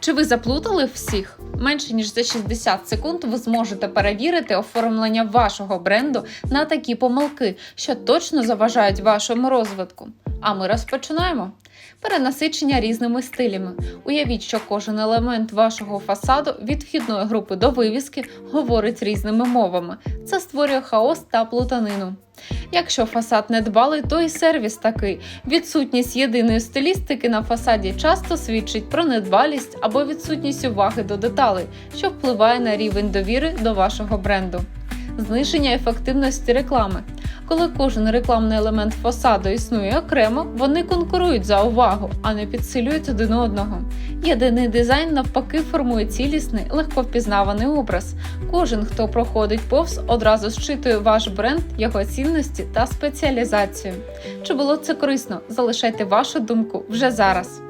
Чи ви заплутали всіх? Менше ніж за 60 секунд ви зможете перевірити оформлення вашого бренду на такі помилки, що точно заважають вашому розвитку. А ми розпочинаємо. Перенасичення різними стилями. Уявіть, що кожен елемент вашого фасаду від вхідної групи до вивіски говорить різними мовами. Це створює хаос та плутанину. Якщо фасад недбалий, то і сервіс такий. Відсутність єдиної стилістики на фасаді часто свідчить про недбалість або відсутність уваги до деталей, що впливає на рівень довіри до вашого бренду. Зниження ефективності реклами. Коли кожен рекламний елемент фасаду існує окремо, вони конкурують за увагу, а не підсилюють один одного. Єдиний дизайн навпаки формує цілісний, легко впізнаваний образ. Кожен, хто проходить повз, одразу зчитує ваш бренд, його цінності та спеціалізацію. Чи було це корисно? Залишайте вашу думку вже зараз.